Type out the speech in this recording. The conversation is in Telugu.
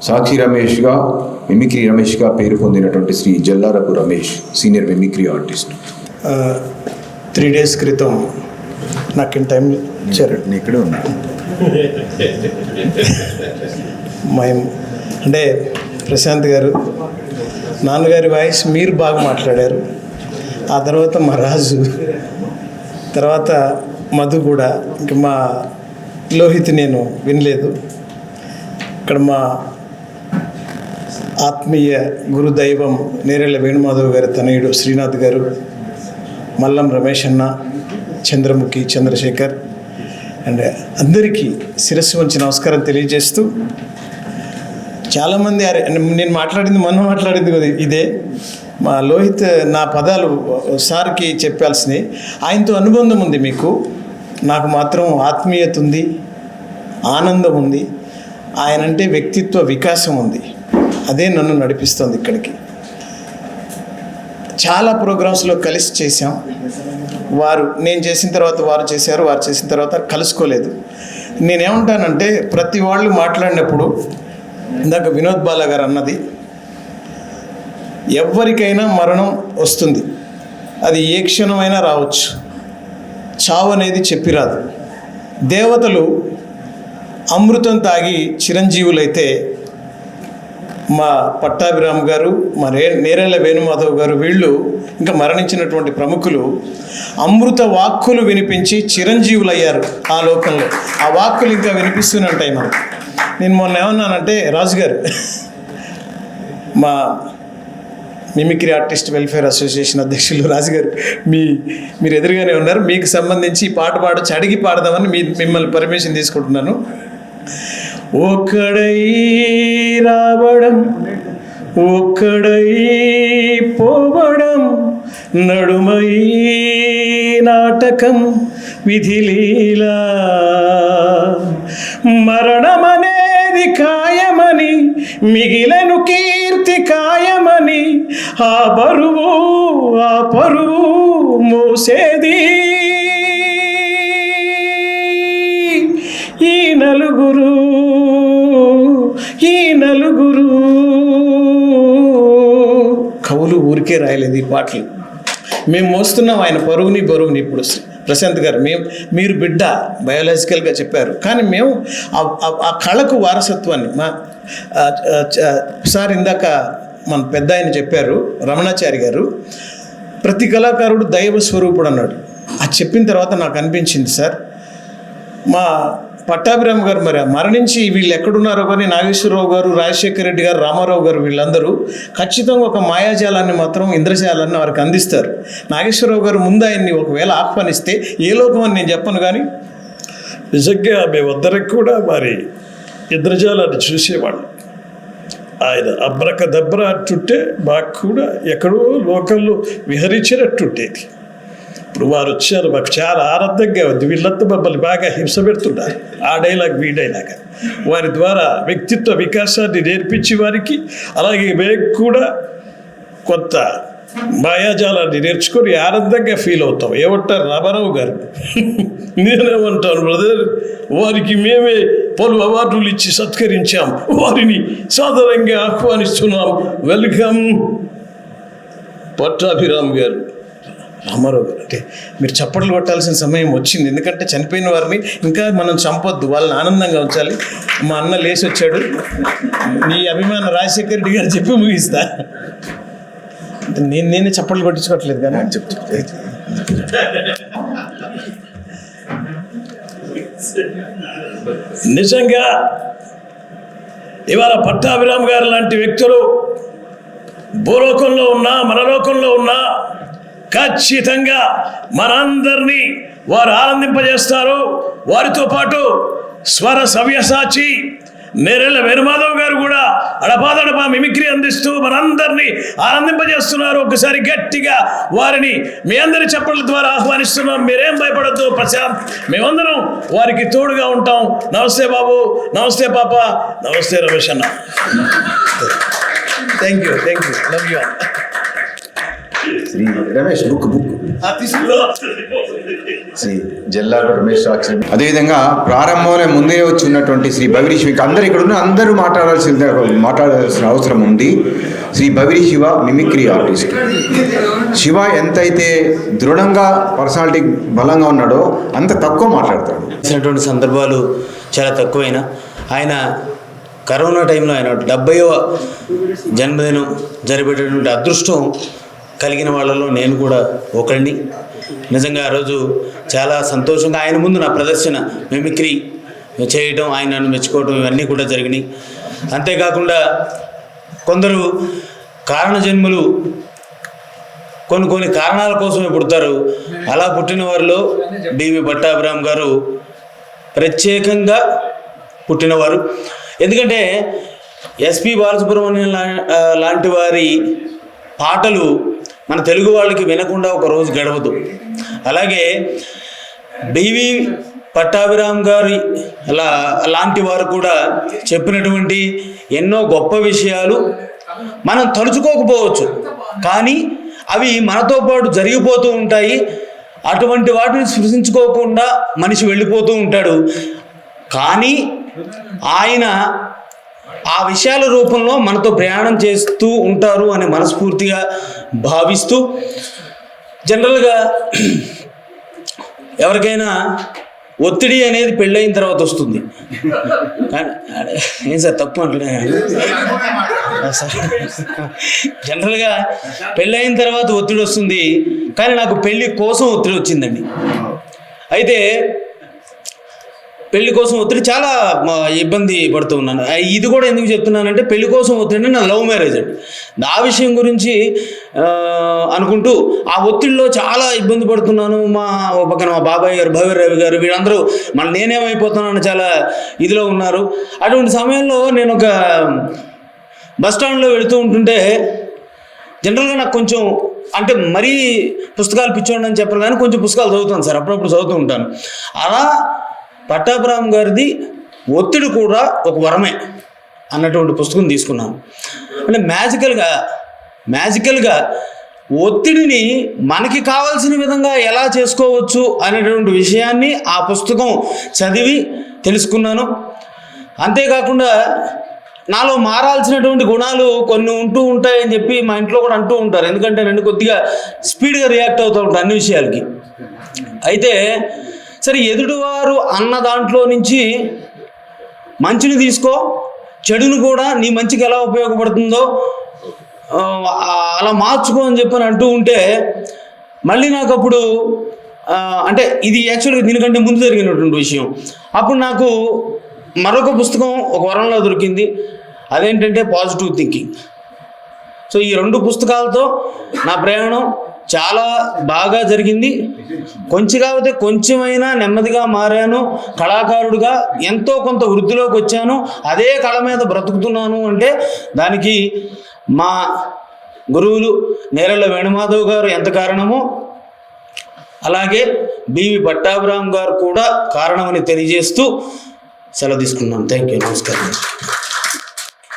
సాక్షి రమేష్గా మిమిక్రీ రమేష్గా పేరు పొందినటువంటి Shri Jallarapu Ramesh senior mimicry artist. Three days క్రితం నాకు ఇన్ టైం ఇచ్చారు. నేను ఇక్కడే ఉన్నా. మేము అంటే ప్రశాంత్ గారు నాన్నగారి వాయిస్ మీరు బాగా మాట్లాడారు. ఆ తర్వాత మా రాజు తర్వాత మధు కూడా ఇంక మా లోహిత్ నేను వినలేదు. ఇక్కడ మా ఆత్మీయ గురుదైవం నేరెళ్ళ వేణుమాధవ్ గారి తనయుడు శ్రీనాథ్ గారు మల్లం రమేష్ అన్న చంద్రముఖి చంద్రశేఖర్. అండ్ అందరికీ శిరస్సు వంచి నమస్కారం తెలియజేస్తూ చాలామంది అరే నేను మాట్లాడింది మొన్న మాట్లాడింది ఇదే. మా లోహిత్ నా పదాలు సార్కి చెప్పాల్సినవి ఆయనతో అనుబంధం ఉంది మీకు. నాకు మాత్రం ఆత్మీయత ఉంది ఆనందం ఉంది. ఆయన అంటే వ్యక్తిత్వ వికాసం ఉంది. అదే నన్ను నడిపిస్తుంది ఇక్కడికి. చాలా ప్రోగ్రామ్స్లో కలిసి చేశాం. వారు నేను చేసిన తర్వాత వారు చేశారు వారు చేసిన తర్వాత కలుసుకోలేదు. నేనేమంటానంటే ప్రతి వాళ్ళు మాట్లాడినప్పుడు ఇందాక వినోద్ బాలా గారు అన్నది ఎవరికైనా మరణం వస్తుంది. అది ఏ క్షణమైనా రావచ్చు. చావు అనేది చెప్పిరాదు దేవతలు అమృతం తాగి చిరంజీవులైతే మా పట్టాభిరామ్ గారు మా రే నేరేళ్ళ వేణుమాధవ్ గారు వీళ్ళు ఇంకా మరణించినటువంటి ప్రముఖులు అమృత వాక్కులు వినిపించి చిరంజీవులు అయ్యారు ఆ లోకంలో. ఆ వాక్కులు ఇంకా వినిపిస్తూనే ఉంటాయి నాకు నేను మొన్న ఏమన్నానంటే రాజు గారు మా మిమిక్రీ ఆర్టిస్ట్ వెల్ఫేర్ అసోసియేషన్ అధ్యక్షులు రాజుగారు మీ మీరు ఎదురుగానే ఉన్నారు మీకు సంబంధించి ఈ పాట పాడొచ్చి అడిగి పాడదామని మీ మిమ్మల్ని పర్మిషన్ తీసుకుంటున్నాను. ఒక్కడై రావడం ఒక్కడై పోవడం నడుమై నాటకం విధిలీలా. మరణమనేది ఖాయమని మిగిలను కీర్తి ఖాయమని ఆ బరువు ఆ పరువు మోసేది. ఈ నలుగురు కవులు ఊరికే రాయలేదు ఈ పాటలు. మేము మోస్తున్నాం ఆయన పరుగుని బరువుని ఇప్పుడు. ప్రశాంత్ గారు మేము మీరు బిడ్డ బయాలజికల్గా చెప్పారు. కానీ మేము ఆ- కళకు వారసత్వాన్ని మా సార్ ఇందాక మన పెద్ద ఆయన చెప్పారు రమణాచారి గారు ప్రతి కళాకారుడు దైవ స్వరూపుడు అన్నాడు. అది చెప్పిన తర్వాత నాకు అనిపించింది సార్ మా పట్టాభిరామ్ గారు మరి మరణించి వీళ్ళు ఎక్కడున్నారో కానీ నాగేశ్వరరావు గారు రాజశేఖర రెడ్డి గారు రామారావు గారు వీళ్ళందరూ ఖచ్చితంగా ఒక మాయాజాలాన్ని మాత్రం ఇంద్రజాలాన్ని వారికి అందిస్తారు. నాగేశ్వరరావు గారు ముందు ఆయన్ని ఒకవేళ ఆహ్వానిస్తే ఏ లోకం అని నేను చెప్పను కానీ నిజంగా మేమందరం కూడా మరి ఇంద్రజాలాన్ని చూసేవాళ్ళు. ఆయన అబ్రక దబ్ర అంటుంటే మాకు కూడా ఎక్కడో లోకంలో విహరించినట్టుండేది. ఇప్పుడు వారు వచ్చారు మాకు చాలా ఆనందంగా ఉంది. వీళ్ళంతా మమ్మల్ని బాగా హింస పెడుతున్నారు. ఆ డైలాగ్ వీ డైలాగ్ వారి ద్వారా వ్యక్తిత్వ వికాసాన్ని నేర్పించి వారికి అలాగే మేము కూడా కొంత మాయాజాలాన్ని నేర్చుకొని ఆనందంగా ఫీల్ అవుతాం. ఏమంటారు రామారావు గారు? నేనేమంటాను బ్రదర్ వారికి మేమే పలు అవార్డులు ఇచ్చి సత్కరించాం. వారిని సాధారణంగా ఆహ్వానిస్తున్నాం. వెల్కమ్ పట్టాభిరామ్ గారు. రామారావు గారు అంటే మీరు చప్పట్లు కొట్టాల్సిన సమయం వచ్చింది. ఎందుకంటే చనిపోయిన వారిని ఇంకా మనం చంపొద్దు. వాళ్ళని ఆనందంగా ఉంచాలి. మా అన్న లేచి వచ్చాడు. నీ అభిమాన రాజశేఖర రెడ్డి గారు చెప్పి ముగిస్తా. అంటే నేను నేనే చప్పట్లు కొట్టించుకోవట్లేదు కానీ. చెప్తా నిజంగా ఇవాళ పట్టాభిరామ్ గారు లాంటి వ్యక్తులు భూలోకంలో ఉన్నా మనలోకంలో ఉన్నా ఖచ్చితంగా మనందరినీ వారు ఆనందింపజేస్తారు. వారితో పాటు స్వర సవ్యసాచి నేరెళ్ళ వేణుమాధవ్ గారు కూడా అడపాదడపా మిమిక్రీ అందిస్తూ మనందరినీ ఆనందింపజేస్తున్నారు. ఒకసారి గట్టిగా వారిని మీ అందరి చెప్పల ద్వారా ఆహ్వానిస్తున్నాం. మీరేం భయపడద్దు ప్రశాంత్. మేమందరం వారికి తోడుగా ఉంటాం. నమస్తే బాబు నమస్తే పాప నమస్తే రమేష్ అన్న. Thank you thank you love you Shri Ramesh book book. Shri Jallaru Ramesh Sakshi. అదేవిధంగా ప్రారంభంలో ముందే వచ్చి ఉన్నటువంటి శ్రీ భవిరి శివ అందరు ఇక్కడ ఉన్న అందరూ మాట్లాడాల్సిన మాట్లాడాల్సిన అవసరం ఉంది. Shri Bhaviri Shiva mimicry artist. Shiva ఎంతైతే దృఢంగా పర్సనాలిటీ బలంగా ఉన్నాడో అంత తక్కువ మాట్లాడతాడు. సందర్భాలు చాలా తక్కువైన ఆయన కరోనా టైంలో ఆయన డెబ్బైవ జన్మదినం జరిపేటటువంటి అదృష్టం కలిగిన వాళ్ళలో నేను కూడా ఒకరిని. నిజంగా ఆ రోజు చాలా సంతోషంగా ఆయన ముందు నా ప్రదర్శన మిమిక్రీ చేయటం ఆయన నన్ను మెచ్చుకోవడం ఇవన్నీ కూడా జరిగినాయి. అంతేకాకుండా కొందరు కారణ జన్మలు కొన్ని కొన్ని కారణాల కోసమే పుడతారు. అలా పుట్టిన వారిలో బీవి భట్టాభిరామ్ గారు ప్రత్యేకంగా పుట్టినవారు. ఎందుకంటే ఎస్పి బాలసుబ్రహ్మణ్యం లా- లాంటి వారి పాటలు మన తెలుగు వాళ్ళకి వినకుండా ఒక రోజు గడవదు. అలాగే బీవీ పట్టాభిరామ్ గారి అలా లాంటి వారు కూడా చెప్పినటువంటి ఎన్నో గొప్ప విషయాలు మనం తలుచుకోకపోవచ్చు. కానీ అవి మనతో పాటు జరిగిపోతూ ఉంటాయి. అటువంటి వాటిని సృష్టించుకోకుండా మనిషి వెళ్ళిపోతూ ఉంటాడు. కానీ ఆయన ఆ విషయాల రూపంలో మనతో ప్రయాణం చేస్తూ ఉంటారు అని మనస్ఫూర్తిగా భావిస్తూ జనరల్గా ఎవరికైనా ఒత్తిడి అనేది పెళ్ళైన తర్వాత వస్తుంది. ఏం సార్ తప్పు అంటున్నా జనరల్గా పెళ్ళైన తర్వాత ఒత్తిడి వస్తుంది కానీ నాకు పెళ్ళి కోసం ఒత్తిడి వచ్చిందండి. అయితే పెళ్ళి కోసం ఒత్తిడి చాలా ఇబ్బంది పడుతూ ఉన్నాను. ఇది కూడా ఎందుకు చెప్తున్నానంటే పెళ్ళి కోసం ఒత్తిడి నా లవ్ మ్యారేజ్ అండి. నా విషయం గురించి అనుకుంటూ ఆ ఒత్తిడిలో చాలా ఇబ్బంది పడుతున్నాను. మా పక్కన మా బాబాయ్ గారు భవ్య రవి గారు వీళ్ళందరూ మన నేనేమైపోతున్నాను చాలా ఇదిలో ఉన్నారు. అటువంటి సమయంలో నేను ఒక బస్ స్టాండ్లో వెళుతూ ఉంటుంటే జనరల్గా నాకు కొంచెం అంటే మరీ పుస్తకాలు పిచ్చోండి అని చెప్పను కానీ కొంచెం పుస్తకాలు చదువుతాను సార్. అప్పుడప్పుడు చదువుతూ ఉంటాను. అలా పట్టాభిరామ్ గారిది ఒత్తిడి కూడా ఒక వరమే అన్నటువంటి పుస్తకం తీసుకున్నాను అంటే మ్యాజికల్గా మ్యాజికల్గా ఒత్తిడిని మనకి కావాల్సిన విధంగా ఎలా చేసుకోవచ్చు అనేటువంటి విషయాన్ని ఆ పుస్తకం చదివి తెలుసుకున్నాను. అంతేకాకుండా నాలో మారాల్సినటువంటి గుణాలు కొన్ని ఉంటూ ఉంటాయని చెప్పి మా ఇంట్లో కూడా అంటూ ఉంటారు. ఎందుకంటే నేను కొద్దిగా స్పీడ్గా రియాక్ట్ అవుతూ ఉంటాను అన్ని విషయాలకి. అయితే సరే ఎదుటివారు అన్న దాంట్లో నుంచి మంచిని తీసుకో చెడును కూడా నీ మంచికి ఎలా ఉపయోగపడుతుందో అలా మార్చుకో అని చెప్పని అంటూ ఉంటే మళ్ళీ నాకు అప్పుడు అంటే ఇది యాక్చువల్గా దీనికంటే ముందు జరిగినటువంటి విషయం. అప్పుడు నాకు మరొక పుస్తకం ఒక వరంలో దొరికింది. అదేంటంటే పాజిటివ్ థింకింగ్. సో ఈ రెండు పుస్తకాలతో నా ప్రయాణం చాలా బాగా జరిగింది. కొంచెం కాకపోతే కొంచెమైనా నెమ్మదిగా మారాను. కళాకారుడిగా ఎంతో కొంత వృద్ధిలోకి వచ్చాను. అదే కళ మీద బ్రతుకుతున్నాను అంటే దానికి మా గురువులు నేరళ్ళ వేణుమాధవ్ గారు ఎంత కారణమో అలాగే బివి పట్టాభిరామ్ గారు కూడా కారణమని తెలియజేస్తూ సెలవు తీసుకున్నాను థ్యాంక్ యూ నమస్కారం.